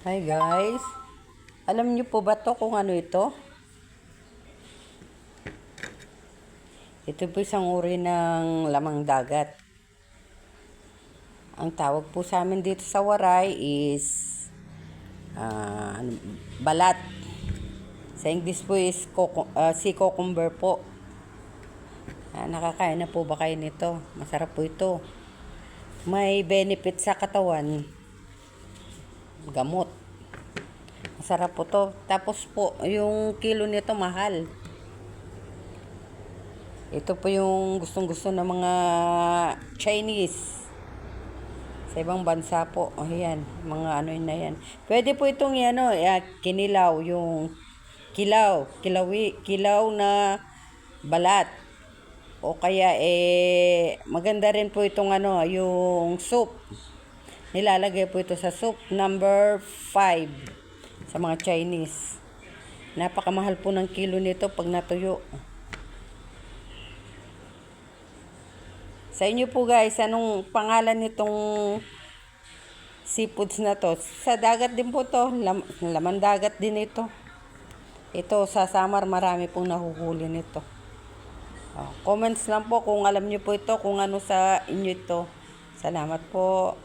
Hi guys. Alam niyo po ba to kung ano ito? Ito po isang uri ng lamang dagat. Ang tawag po sa amin dito sa Waray is ano, balat. Sa English po is coco, ah, sea cucumber po. Ah, nakakain na po ba kayo nito? Masarap po ito. May benefit sa katawan. Gamot. Masarap po to. Tapos po, yung kilo nito mahal. Ito po yung gustong-gusto ng mga Chinese. Sa ibang bansa po. Ayan, mga ano yun na yan. Pwede po itong ano, eh, kinilaw, yung kilaw, kilawi, kilaw na balat. O kaya eh maganda rin po itong ano, yung soup. Nilalagay po ito sa soup number 5 sa mga Chinese. Napakamahal po ng kilo nito pag natuyo. Sa inyo po guys, anong pangalan nitong seafoods na to? Sa dagat din po to. Lam- laman dagat din ito. Ito sa Samar marami pong nahuhuli nito. Oh, comments lang po kung alam niyo po ito, kung ano sa inyo ito. Salamat po.